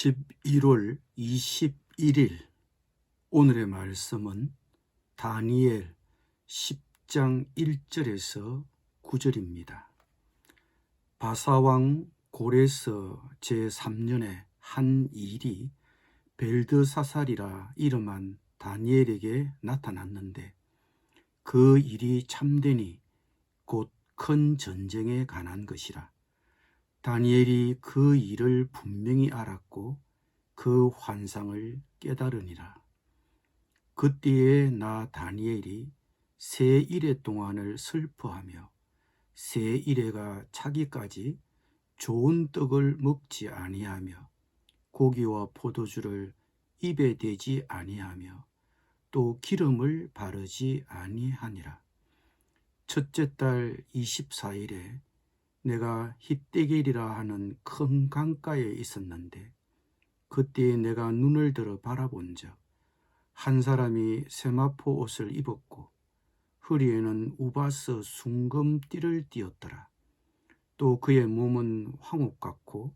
11월 21일 오늘의 말씀은 다니엘 10장 1절에서 9절입니다. 바사왕 고레서 제3년의 한 일이 벨드사살이라 이름한 다니엘에게 나타났는데 그 일이 참되니 곧 큰 전쟁에 관한 것이라. 다니엘이 그 일을 분명히 알았고 그 환상을 깨달으니라. 그때에 나 다니엘이 세 일해 동안을 슬퍼하며 세 일해가 차기까지 좋은 떡을 먹지 아니하며 고기와 포도주를 입에 대지 아니하며 또 기름을 바르지 아니하니라. 첫째 달 24일에 내가 힛데겔이라 하는 큰 강가에 있었는데 그때 내가 눈을 들어 바라본즉 한 사람이 세마포 옷을 입었고 허리에는 우바스 순금띠를 띠었더라. 또 그의 몸은 황옥 같고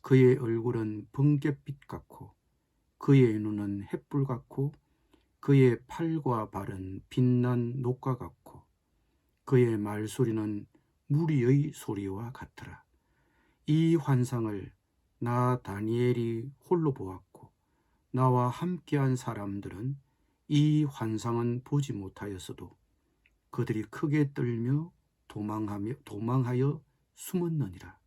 그의 얼굴은 번갯빛 같고 그의 눈은 햇불 같고 그의 팔과 발은 빛난 녹과 같고 그의 말소리는 무리의 소리와 같더라. 이 환상을 나 다니엘이 홀로 보았고 나와 함께한 사람들은 이 환상은 보지 못하였어도 그들이 크게 떨며 도망하며 도망하여 숨었느니라.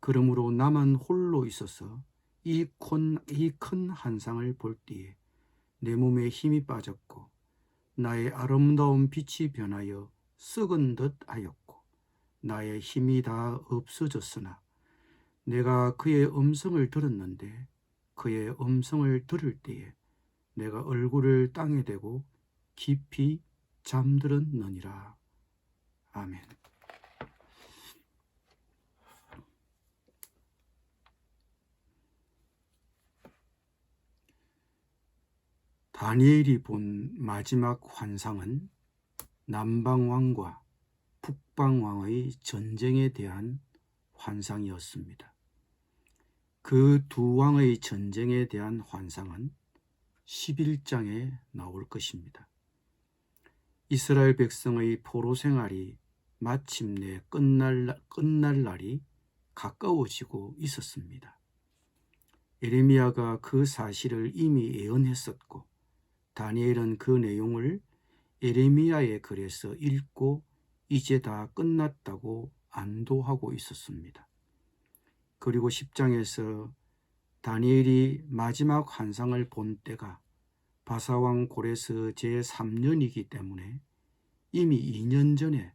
그러므로 나만 홀로 있어서 이 큰 환상을 볼 때에 내 몸에 힘이 빠졌고 나의 아름다운 빛이 변하여 썩은 듯 하였고 나의 힘이 다 없어졌으나 내가 그의 음성을 들었는데 그의 음성을 들을 때에 내가 얼굴을 땅에 대고 깊이 잠들었느니라. 아멘. 다니엘이 본 마지막 환상은 남방왕과 북방왕의 전쟁에 대한 환상이었습니다. 그 두 왕의 전쟁에 대한 환상은 11장에 나올 것입니다. 이스라엘 백성의 포로 생활이 마침내 끝날, 끝날 날이 가까워지고 있었습니다. 에레미야가 그 사실을 이미 예언했었고 다니엘은 그 내용을 에레미야의 글에서 읽고 이제 다 끝났다고 안도하고 있었습니다. 그리고 10장에서 다니엘이 마지막 환상을 본 때가 바사왕 고레스 제3년이기 때문에 이미 2년 전에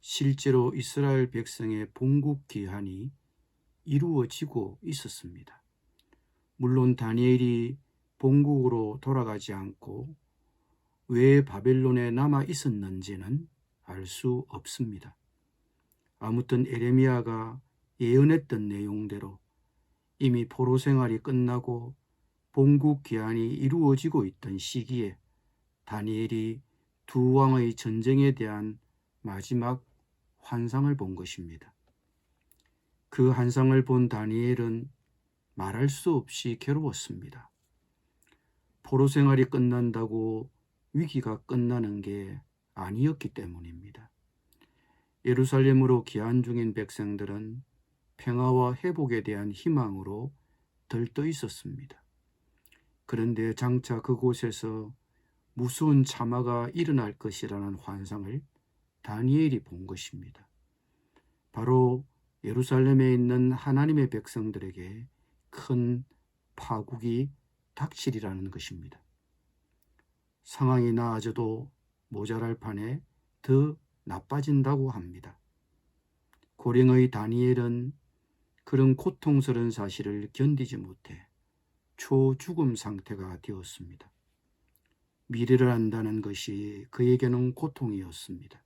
실제로 이스라엘 백성의 본국 기한이 이루어지고 있었습니다. 물론 다니엘이 본국으로 돌아가지 않고 왜 바벨론에 남아 있었는지는 알 수 없습니다. 아무튼 에레미야가 예언했던 내용대로 이미 포로 생활이 끝나고 본국 기한이 이루어지고 있던 시기에 다니엘이 두 왕의 전쟁에 대한 마지막 환상을 본 것입니다. 그 환상을 본 다니엘은 말할 수 없이 괴로웠습니다. 포로 생활이 끝난다고 위기가 끝나는 게 아니었기 때문입니다. 예루살렘으로 귀환 중인 백성들은 평화와 회복에 대한 희망으로 들떠 있었습니다. 그런데 장차 그곳에서 무서운 참화가 일어날 것이라는 환상을 다니엘이 본 것입니다. 바로 예루살렘에 있는 하나님의 백성들에게 큰 파국이 닥치리라는 것입니다. 상황이 나아져도 모자랄 판에 더 나빠진다고 합니다. 고령의 다니엘은 그런 고통스러운 사실을 견디지 못해 초죽음 상태가 되었습니다. 미래를 안다는 것이 그에게는 고통이었습니다.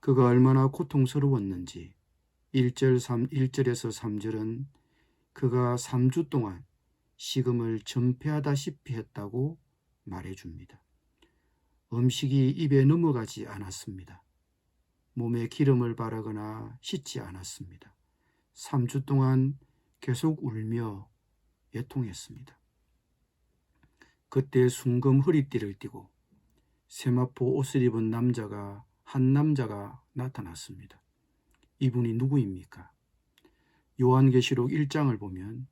그가 얼마나 고통스러웠는지 1절 3, 1절에서 3절은 그가 3주 동안 식음을 전폐하다시피 했다고 말해줍니다. 음식이 입에 넘어가지 않았습니다. 몸에 기름을 바르거나 씻지 않았습니다. 3주 동안 계속 울며 애통했습니다. 그때 순금 허리띠를 띠고 세마포 옷을 입은 남자가 한 남자가 나타났습니다. 이분이 누구입니까? 요한계시록 1장을 보면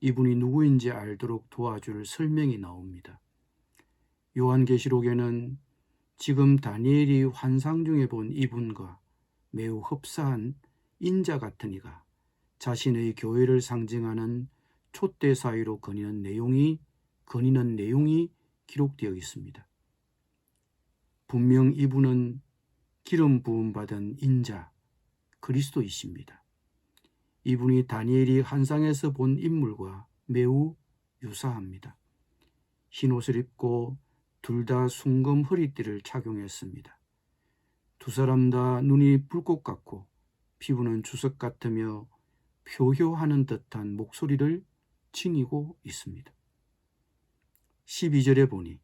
이분이 누구인지 알도록 도와줄 설명이 나옵니다. 요한계시록에는 지금 다니엘이 환상 중에 본 이분과 매우 흡사한 인자 같은 이가 자신의 교회를 상징하는 촛대 사이로 거니는 내용이 거니는 내용이 기록되어 있습니다. 분명 이분은 기름 부음 받은 인자 그리스도이십니다. 이분이 다니엘이 환상에서 본 인물과 매우 유사합니다. 흰 옷을 입고 둘다 순금 허리띠를 착용했습니다. 두 사람 다 눈이 불꽃 같고 피부는 주석 같으며 표효하는 듯한 목소리를 지니고 있습니다. 12절에 보니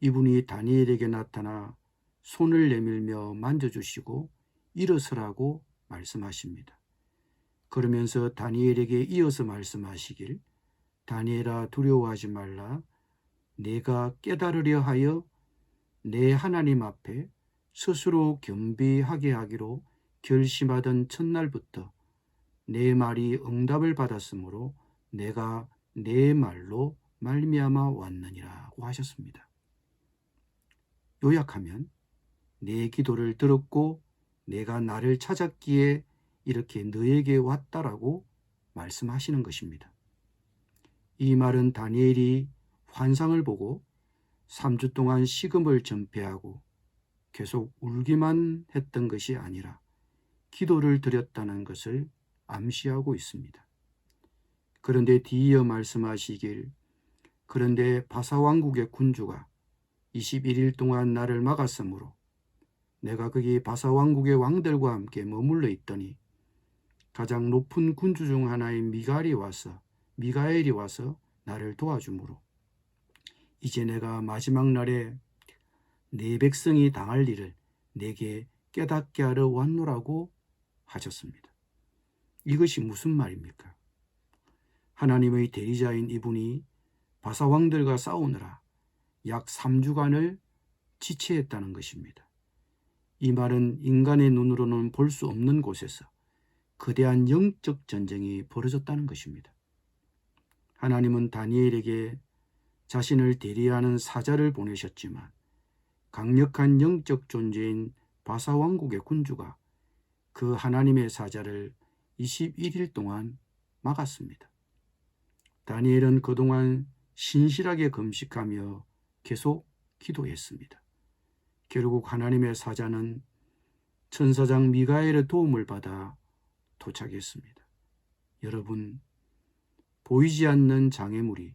이분이 다니엘에게 나타나 손을 내밀며 만져주시고 일어서라고 말씀하십니다. 그러면서 다니엘에게 이어서 말씀하시길 다니엘아 두려워하지 말라 내가 깨달으려 하여 내 하나님 앞에 스스로 겸비하게 하기로 결심하던 첫날부터 내 말이 응답을 받았으므로 내가 내 말로 말미암아 왔느니라고 하셨습니다. 요약하면 내 기도를 들었고 내가 나를 찾았기에 이렇게 너에게 왔다라고 말씀하시는 것입니다. 이 말은 다니엘이 환상을 보고 3주 동안 식음을 전폐하고 계속 울기만 했던 것이 아니라 기도를 드렸다는 것을 암시하고 있습니다. 그런데 뒤이어 말씀하시길 그런데 바사왕국의 군주가 21일 동안 나를 막았으므로 내가 거기 바사왕국의 왕들과 함께 머물러 있더니 가장 높은 군주 중 하나인 미갈이 와서 미가엘이 와서 나를 도와주므로 이제 내가 마지막 날에 내 백성이 당할 일을 내게 깨닫게 하러 왔노라고 하셨습니다. 이것이 무슨 말입니까? 하나님의 대리자인 이분이 바사 왕들과 싸우느라 약 3주간을 지체했다는 것입니다. 이 말은 인간의 눈으로는 볼 수 없는 곳에서 거대한 영적 전쟁이 벌어졌다는 것입니다. 하나님은 다니엘에게 자신을 대리하는 사자를 보내셨지만 강력한 영적 존재인 바사 왕국의 군주가 그 하나님의 사자를 21일 동안 막았습니다. 다니엘은 그동안 신실하게 금식하며 계속 기도했습니다. 결국 하나님의 사자는 천사장 미가엘의 도움을 받아 도착했습니다. 여러분, 보이지 않는 장애물이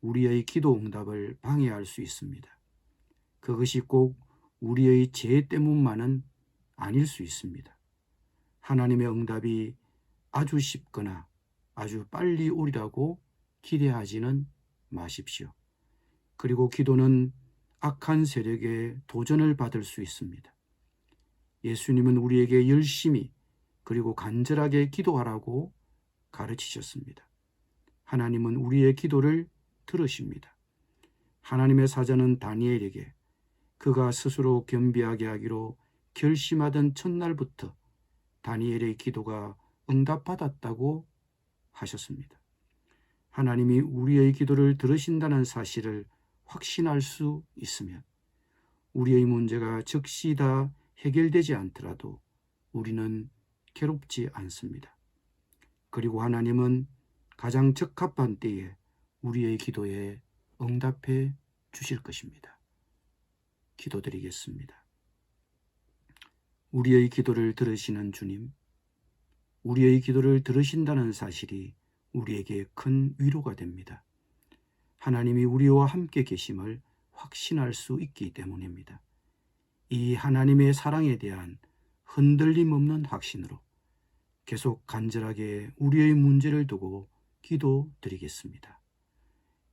우리의 기도 응답을 방해할 수 있습니다. 그것이 꼭 우리의 죄 때문만은 아닐 수 있습니다. 하나님의 응답이 아주 쉽거나 아주 빨리 오리라고 기대하지는 마십시오. 그리고 기도는 악한 세력의 도전을 받을 수 있습니다. 예수님은 우리에게 열심히 그리고 간절하게 기도하라고 가르치셨습니다. 하나님은 우리의 기도를 들으십니다. 하나님의 사자는 다니엘에게 그가 스스로 겸비하게 하기로 결심하던 첫날부터 다니엘의 기도가 응답받았다고 하셨습니다. 하나님이 우리의 기도를 들으신다는 사실을 확신할 수 있으면 우리의 문제가 즉시 다 해결되지 않더라도 우리는 괴롭지 않습니다. 그리고 하나님은 가장 적합한 때에 우리의 기도에 응답해 주실 것입니다. 기도드리겠습니다. 우리의 기도를 들으시는 주님, 우리의 기도를 들으신다는 사실이 우리에게 큰 위로가 됩니다. 하나님이 우리와 함께 계심을 확신할 수 있기 때문입니다. 이 하나님의 사랑에 대한 흔들림 없는 확신으로 계속 간절하게 우리의 문제를 두고 기도 드리겠습니다.